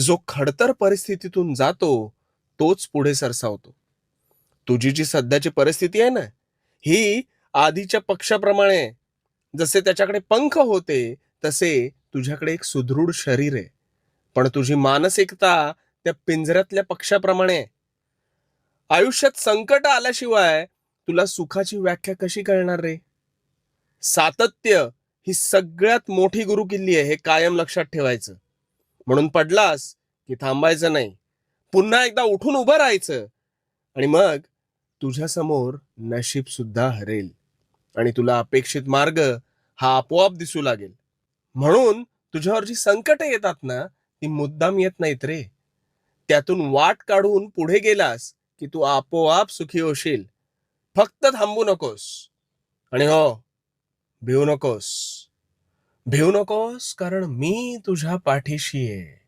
जो खडतर परिस्थितीतून जातो तोच पुढे सरसावतो. तुझी जी सध्याची परिस्थिती आहे ना ही आधीच्या पक्षाप्रमाणे जसे त्याच्याकडे पंख होते तसे तुझ्याकडे एक सुदृढ शरीर आहे. पण तुझी मानसिकता त्या पिंजऱ्यातल्या पक्षाप्रमाणे आहे. आयुष्यात संकट आल्याशिवाय तुला सुखाची व्याख्या कशी कळणार रे? सातत्य ही सगळ्यात मोठी गुरुकिल्ली आहे हे कायम लक्षात ठेवायचं. म्हणून पडलास की थांबायचं नाही. पुन्हा एकदा उठून उभं राहायचं. आणि मग तुझ्यासमोर नशीब सुद्धा हरेल. आणि तुला अपेक्षित मार्ग हा आपोआप दिसू लागेल. म्हणून तुझ्यावर जी संकट येतात ना ती मुद्दाम येत नाहीत रे. त्यातून वाट काढून पुढे गेलास की तू आपोआप सुखी होशील. फक्त थांबू नकोस. आणि हो भिवू नकोस. भिवू नकोस कारण मी तुझ्या पाठीशी आहे.